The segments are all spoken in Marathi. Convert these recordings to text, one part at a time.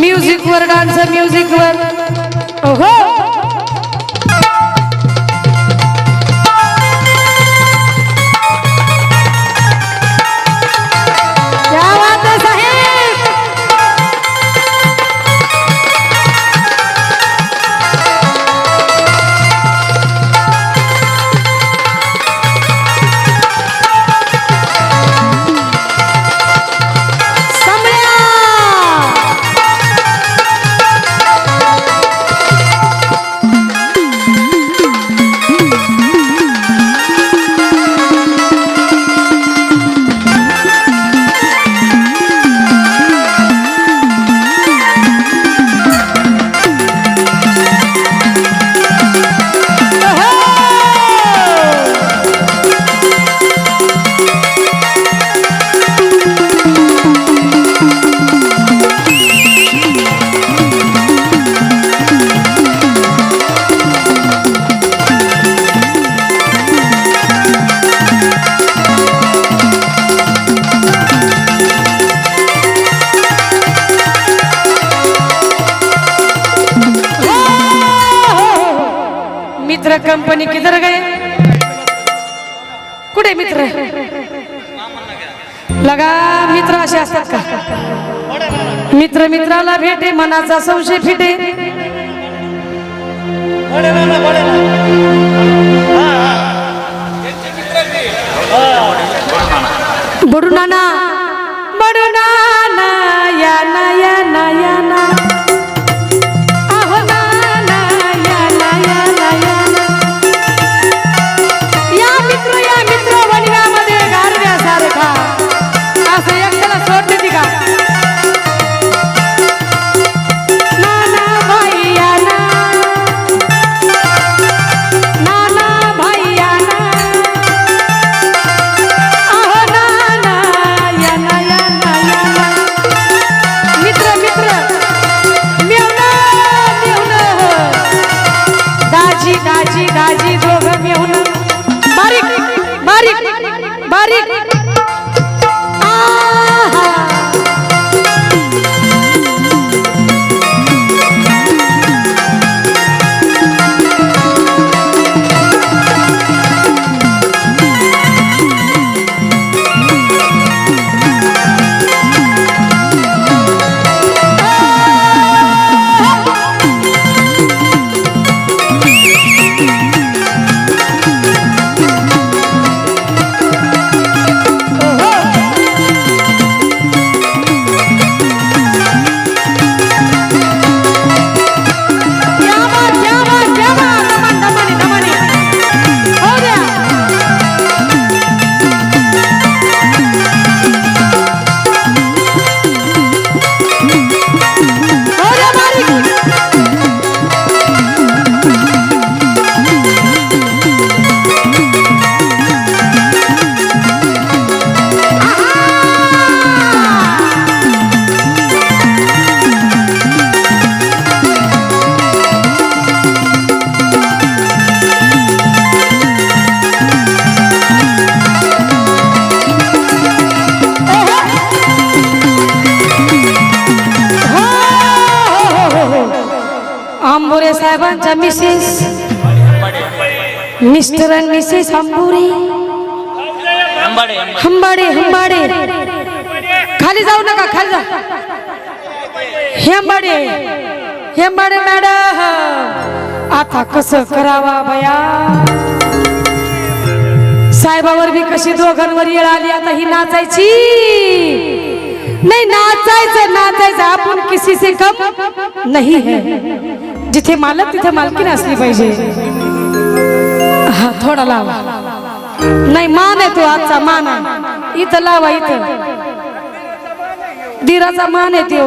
म्युझिक वर डान्स म्युझिक वर. ओहो लगा मित्र असे असतात का? मित्र मित्राला भेटे मनाचा संशय फिटे. बडू नाना. बडू नाना या ना या ना या ना. Mister and missus Ambore Hambade Hambade. खाली जाऊ नका खाली जा. हेंबाडे हेंबाडे मॅडम. आता कसं करावा बया साहेबावर बी कशी दोघांवर येळ आली आता ही नाचायची? नाही नाचायचं नाचायचं. आपण किसी से कम नाही है. जिथे मालक तिथे मालकी असली पाहिजे. हा थोडा लावा. नाही मान आहे तो आजचा मान आहे. इथं लावा इथं. दिराचा मान आहे तो.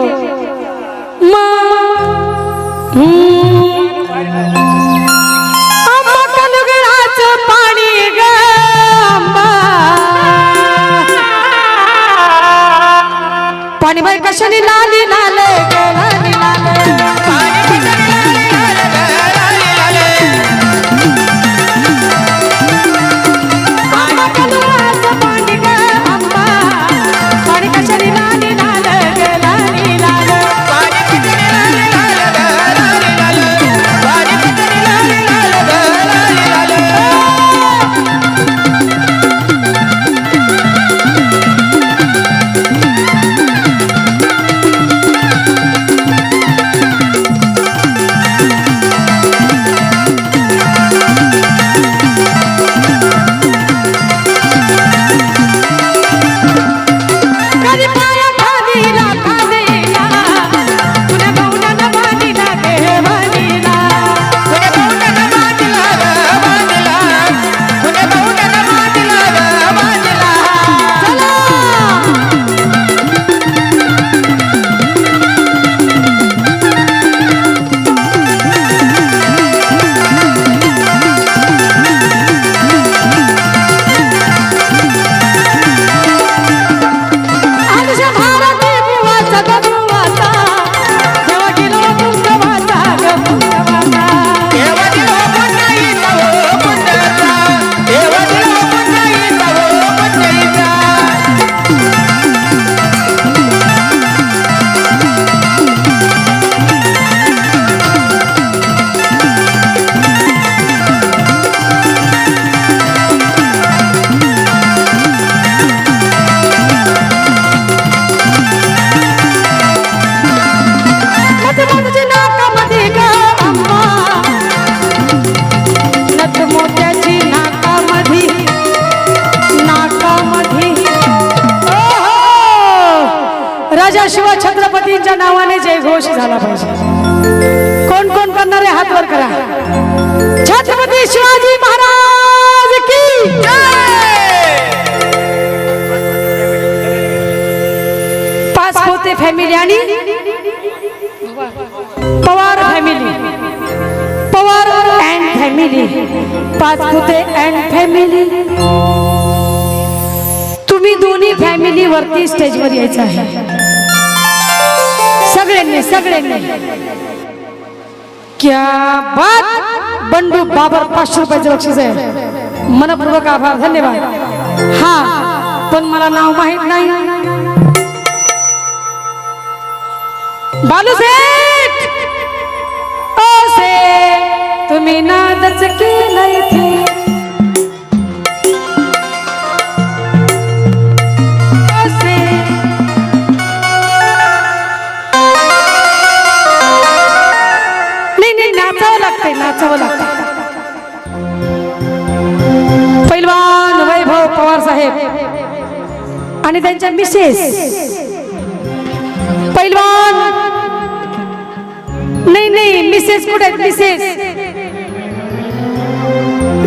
पाणी पाणी बाई कशाने लाली ना? पाहिजे कोण कोण करणारे हात वर करा. छत्रपती शिवाजी महाराज की पाच होते फॅमिली आणि Pawar family Pawar and family पाच होते अँड फॅमिली तुम्ही दोन्ही फॅमिली वरती स्टेजवर यायचं आहे. सगळ्यांनी सगळ्यांनी. क्या बात? बंडू बाबर पाचशे रुपयाचं बक्षीस आहे. मनपूर्वक आभार धन्यवाद. हा पण मला नाव माहीत नाही. बालू सेठ! ओ सेठ तुम्ही नादच केला इथे. आणि त्यांच्या मिसेस. पैलवान. नाही नाही मिसेस कुठे आहेत? मिसेस.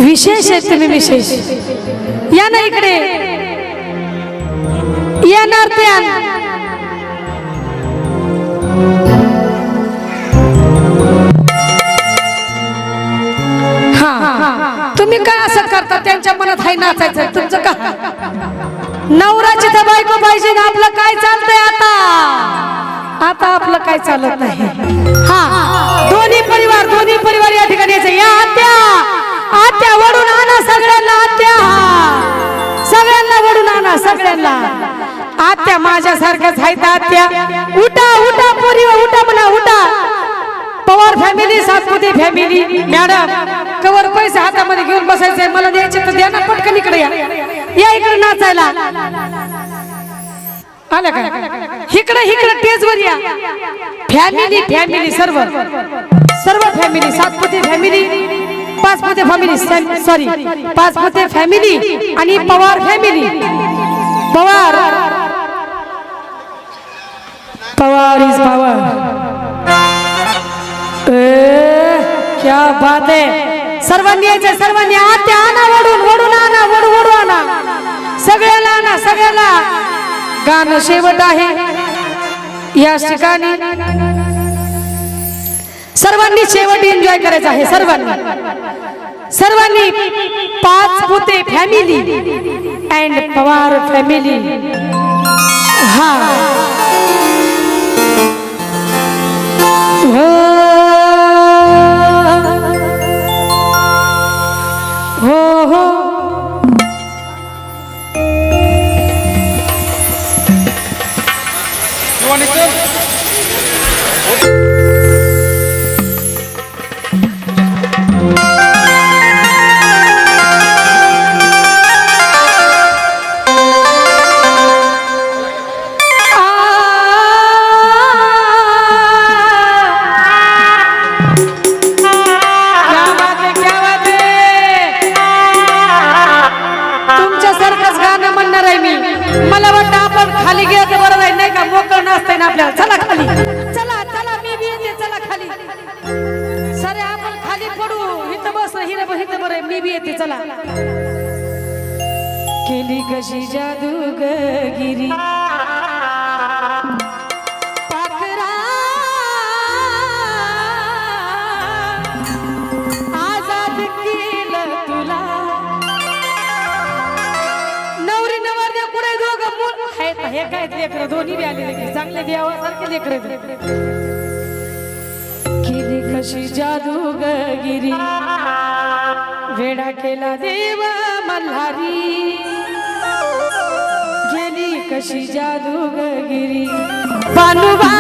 विशेष आहेत तुम्ही विशेष या ना इकडे. या ना हा. तुम्ही काय असं करता? त्यांच्या मनात हाय नाचायचं. तुमचं का? नवराची तर बायको पाहिजे. ना आपलं काय चालतंय आता? आता आपलं काय चालत नाही. हा. दोन्ही परिवार दोन्ही परिवार या ठिकाणी यायचं. या आत्या. आत्या वडून आणा सगळ्यांना आत्या. सगळ्यांना वडून आणा सगळ्यांना. आत्या माझ्यासारख्याच आहेत आत्या. उठा उठा पोरी उठा म्हणा उठा. Pawar family Satpute family madam cover पैसे हातामध्ये घेऊन बसायचंय. मला द्यायचे तर द्या ना पटकन इकडे या. या इकडे नाचायला. आलं का? इकडे इकडे टेजवर या. फॅमिली फॅमिली सर्व. सर्व family Satpute family Pachpute family sorry Pachpute family आणि पवार फॅमिली पवार. पवार इज पवार क्या बात है. सर्वांनी यायचं सर्वांनी आत्या आणा वडून वडून आणा वडू वडू आणा सगळ्याला आणा सगळ्याला. गाणं शेवट आहे. या ठिकाणी सर्वांनी शेवट एन्जॉय करायचं आहे सर्वांनी. सर्वांनी पाच पुते फॅमिली अँड पवार फॅमिली हा. हो. हो आले देवासारखे लेकर केली कशी जादू गिरी. वेडा केला देव मल्हारी. गेली कशी जादू गिरी. बानुबा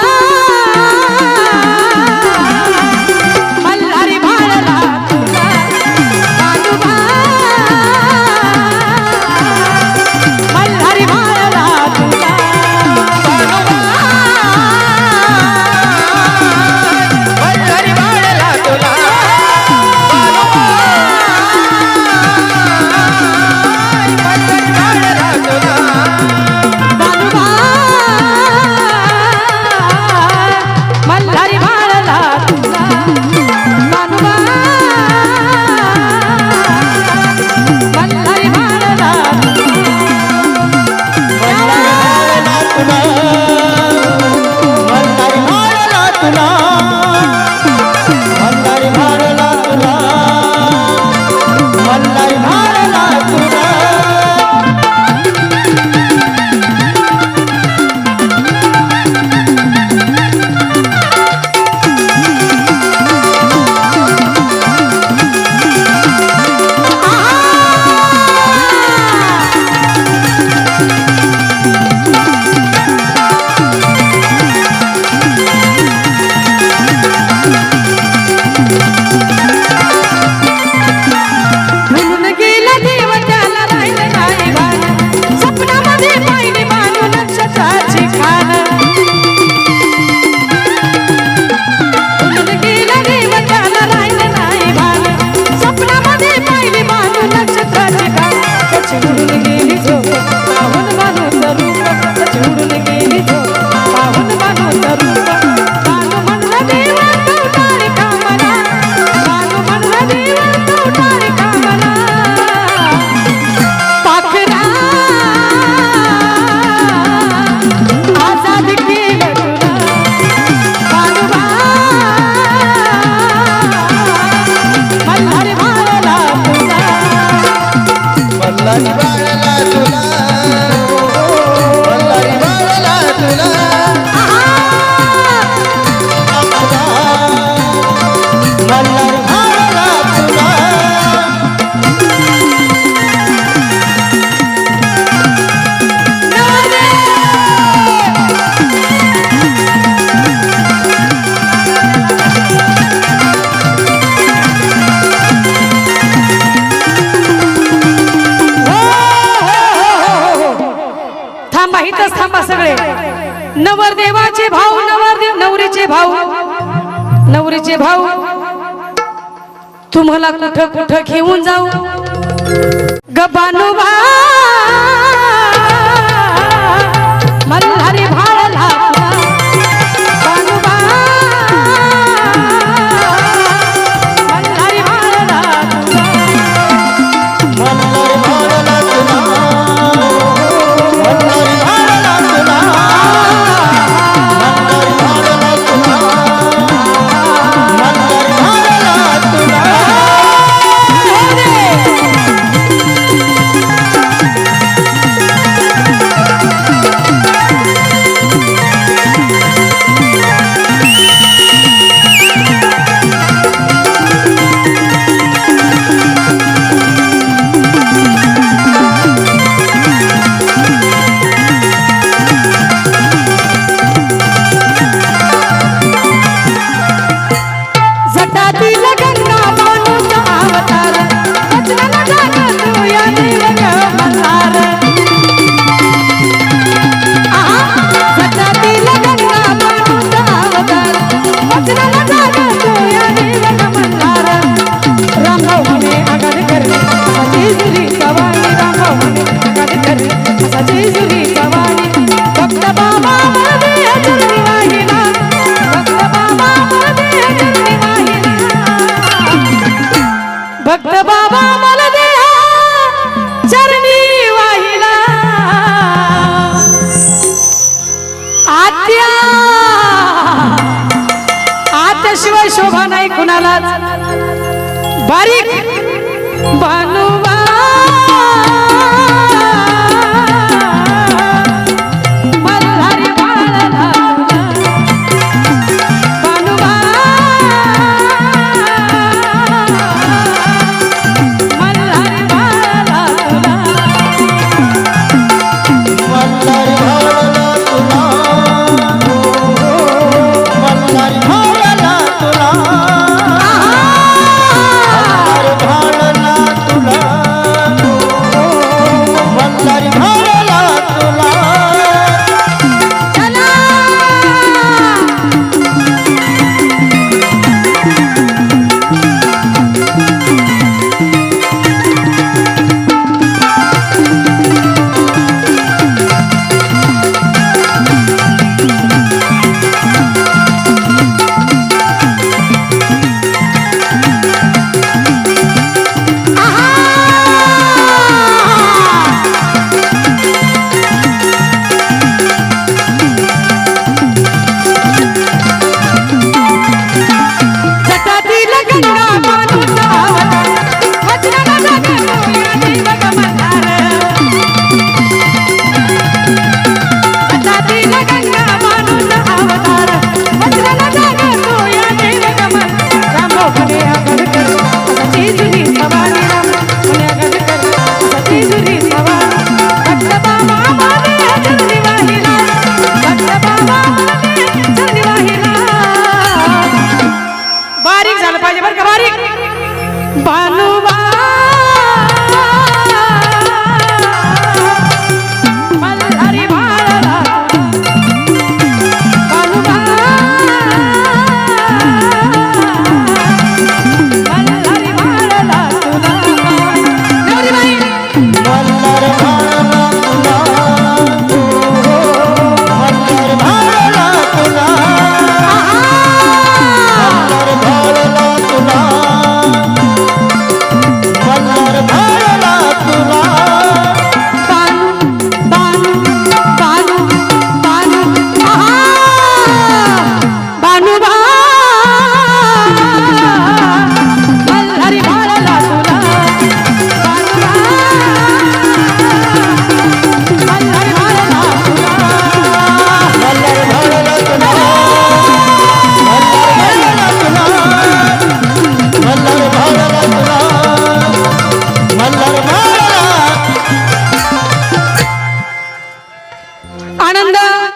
माझे भाऊ तुम्हाला कुठं कुठं घेऊन जाऊ? गबानू भा मल्हारी तुझ्याशिवाय शोभा नाही कुणालाच. बारीक भानू পালো